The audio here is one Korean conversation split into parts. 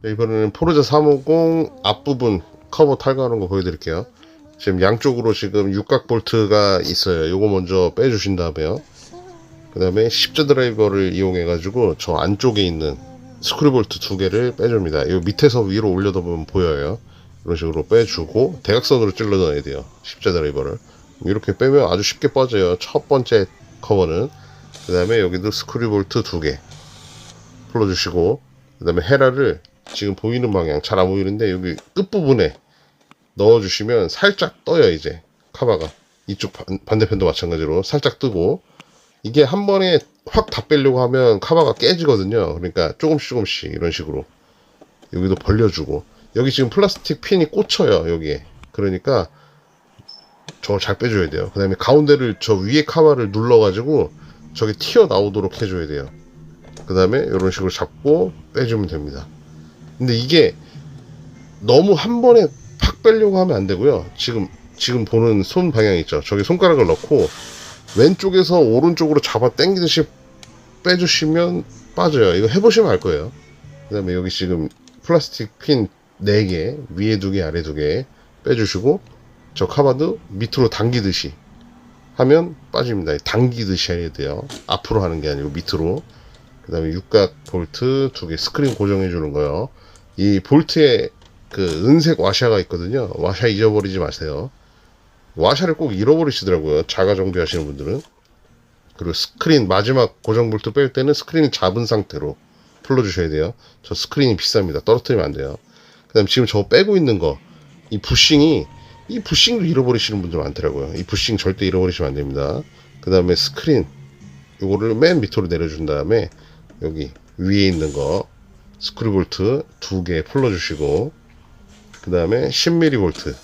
네, 이번에는 포르자 350 앞부분 커버 탈거하는 거 보여드릴게요. 지금 양쪽으로 지금 육각 볼트가 있어요. 요거 먼저 빼주신 다음에요. 그 다음에 십자 드라이버를 이용해가지고 저 안쪽에 있는 스크류 볼트 두 개를 빼줍니다. 요 밑에서 위로 올려다 보면 보여요. 이런 식으로 빼주고 대각선으로 찔러 넣어야 돼요. 십자 드라이버를. 이렇게 빼면 아주 쉽게 빠져요. 첫 번째 커버는. 그 다음에 여기도 스크류 볼트 두 개. 풀어주시고 그 다음에 헤라를 지금 보이는 방향 잘 안 보이는데 여기 끝부분에 넣어주시면 살짝 떠요 이제. 카바가. 이쪽 반, 반대편도 마찬가지로 살짝 뜨고. 이게 한 번에 확 다 빼려고 하면 카바가 깨지거든요. 그러니까 조금씩 조금씩 이런 식으로 여기도 벌려주고. 여기 지금 플라스틱 핀이 꽂혀요 여기에. 그러니까 저걸 잘 빼줘야 돼요. 그 다음에 가운데를 저 위에 카바를 눌러 가지고 저게 튀어나오도록 해줘야 돼요. 그 다음에 이런 식으로 잡고 빼주면 됩니다. 근데 이게 너무 한 번에 팍 빼려고 하면 안 되고요. 지금 지금 보는 손 방향 있죠. 저기 손가락을 넣고 왼쪽에서 오른쪽으로 잡아 당기듯이 빼주시면 빠져요. 이거 해보시면 알 거예요. 그 다음에 여기 지금 플라스틱 핀 4개 위에 2개 아래 2개 빼주시고 저 카바도 밑으로 당기듯이 하면 빠집니다. 당기듯이 해야 돼요. 앞으로 하는 게 아니고 밑으로. 그 다음에 육각 볼트 두개 스크린 고정해 주는 거요. 이 볼트에 그 은색 와샤가 있거든요. 와샤 잊어버리지 마세요. 와샤를 꼭 잃어버리시더라고요. 자가 정비하시는 분들은. 그리고 스크린 마지막 고정 볼트 뺄 때는 스크린을 잡은 상태로 풀어주셔야 돼요. 저 스크린이 비쌉니다. 떨어뜨리면 안 돼요. 그 다음에 지금 저 빼고 있는 거, 이 부싱이, 이 부싱도 잃어버리시는 분들 많더라고요. 이 부싱 절대 잃어버리시면 안 됩니다. 그 다음에 스크린, 요거를 맨 밑으로 내려준 다음에 여기 위에 있는 거 스크류 볼트 두 개 풀어주시고 그 다음에 10mm 볼트.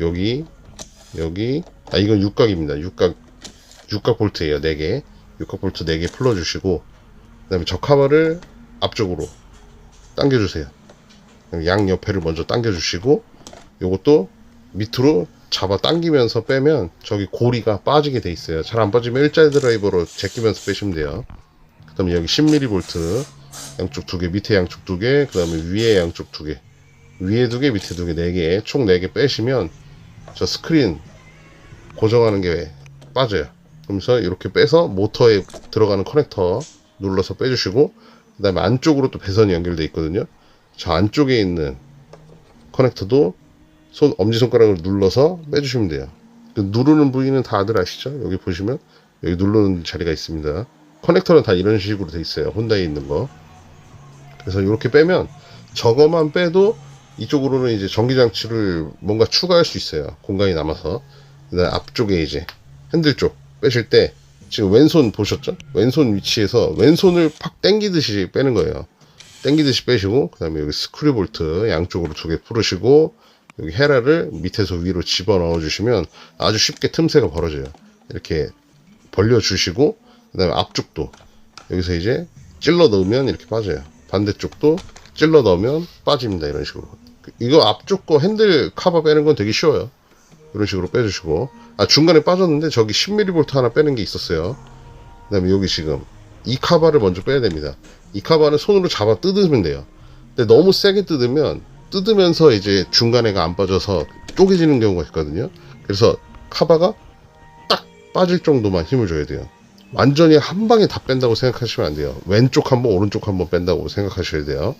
여기 여기 아 이건 육각입니다. 육각 육각 볼트예요 4개. 육각 볼트 4개 풀어주시고 그 다음에 저 카바를 앞쪽으로 당겨주세요. 양 옆에를 먼저 당겨주시고 요것도 밑으로 잡아 당기면서 빼면 저기 고리가 빠지게 돼 있어요. 잘 안 빠지면 일자 드라이버로 제끼면서 빼시면 돼요. 그 다음에 여기 10mm 볼트 양쪽 두 개, 밑에 양쪽 두 개, 그 다음에 위에 양쪽 두 개, 위에 두 개, 밑에 두 개, 네 개, 총 네 개 빼시면 저 스크린 고정하는 게 빠져요. 그러면서 이렇게 빼서 모터에 들어가는 커넥터 눌러서 빼주시고, 그 다음에 안쪽으로 또 배선이 연결돼 있거든요. 저 안쪽에 있는 커넥터도 손, 엄지손가락을 눌러서 빼주시면 돼요. 그 누르는 부위는 다들 아시죠? 여기 보시면 여기 누르는 자리가 있습니다. 커넥터는 다 이런 식으로 돼 있어요. 혼다에 있는 거. 그래서 이렇게 빼면 저거만 빼도 이쪽으로는 이제 전기 장치를 뭔가 추가할 수 있어요. 공간이 남아서. 그다음 앞쪽에 이제 핸들 쪽 빼실 때 지금 왼손 보셨죠? 왼손 위치에서 왼손을 팍 당기듯이 빼는 거예요. 당기듯이 빼시고 그 다음에 여기 스크류 볼트 양쪽으로 두 개 풀으시고 여기 헤라를 밑에서 위로 집어 넣어 주시면 아주 쉽게 틈새가 벌어져요. 이렇게 벌려 주시고 그 다음에 앞쪽도 여기서 이제 찔러 넣으면 이렇게 빠져요. 반대쪽도 찔러 넣으면 빠집니다. 이런 식으로. 이거 앞쪽 거 핸들 카바 빼는 건 되게 쉬워요. 이런 식으로 빼주시고 아 중간에 빠졌는데 저기 10mm 볼트 하나 빼는 게 있었어요. 그 다음에 여기 지금 이 카바를 먼저 빼야 됩니다. 이 카바는 손으로 잡아 뜯으면 돼요. 근데 너무 세게 뜯으면 뜯으면서 이제 중간에가 안 빠져서 쪼개지는 경우가 있거든요. 그래서 카바가 딱 빠질 정도만 힘을 줘야 돼요. 완전히 한 방에 다 뺀다고 생각하시면 안 돼요. 왼쪽 한 번, 오른쪽 한 번 뺀다고 생각하셔야 돼요.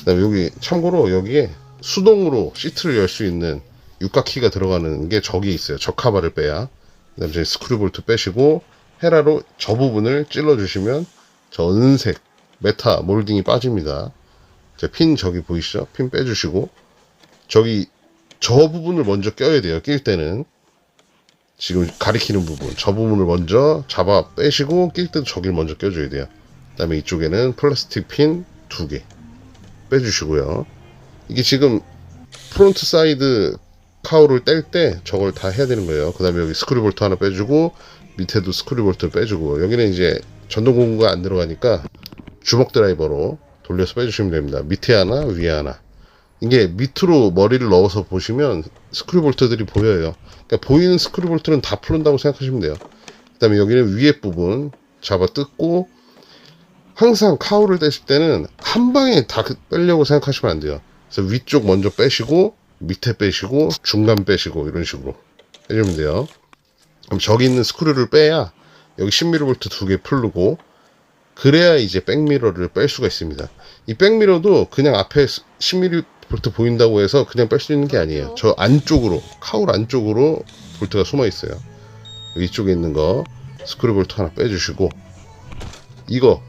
그다음에 여기 참고로 여기에 수동으로 시트를 열 수 있는 육각키가 들어가는 게 저기 있어요. 저 카바를 빼야. 그다음에 이제 스크류 볼트 빼시고 헤라로 저 부분을 찔러 주시면 저 은색 메타 몰딩이 빠집니다. 자, 핀 저기 보이시죠? 핀 빼주시고 저기 저 부분을 먼저 껴야 돼요. 낄 때는 지금 가리키는 부분. 저 부분을 먼저 잡아 빼시고 낄 때도 저길 먼저 껴줘야 돼요. 그 다음에 이쪽에는 플라스틱 핀 두 개 빼주시고요. 이게 지금 프론트 사이드 카우를 뗄 때 저걸 다 해야 되는 거예요. 그 다음에 여기 스크류 볼트 하나 빼주고 밑에도 스크류 볼트 빼주고. 여기는 이제 전동 공구가 안 들어가니까 주먹 드라이버로 돌려서 빼주시면 됩니다. 밑에 하나 위에 하나 이게 밑으로 머리를 넣어서 보시면 스크류 볼트들이 보여요. 그러니까 보이는 스크류 볼트는 다 풀른다고 생각하시면 돼요. 그 다음에 여기는 위에 부분 잡아 뜯고 항상 카우를 떼실 때는 한 방에 다 빼려고 생각하시면 안 돼요. 그래서 위쪽 먼저 빼시고 밑에 빼시고 중간 빼시고 이런 식으로 해주면 돼요. 그럼 저기 있는 스크류를 빼야 여기 10mm 두개 풀르고 그래야 이제 백미러를 뺄 수가 있습니다. 이 백미러도 그냥 앞에 10mm 보인다고 해서 그냥 뺄 수 있는 게 아니에요. 저 안쪽으로 카울 안쪽으로 볼트가 숨어 있어요. 이쪽에 있는 거 스크류 볼트 하나 빼주시고 이거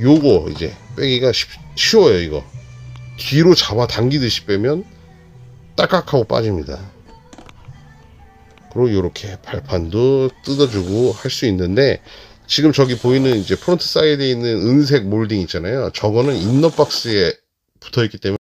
요거 이제 빼기가 쉽, 쉬워요 이거 뒤로 잡아 당기듯이 빼면 딸깍하고 빠집니다. 그리고 이렇게 발판도 뜯어주고 할 수 있는데 지금 저기 보이는 이제 프론트 사이드에 있는 은색 몰딩 있잖아요. 저거는 인너 박스에 붙어 있기 때문에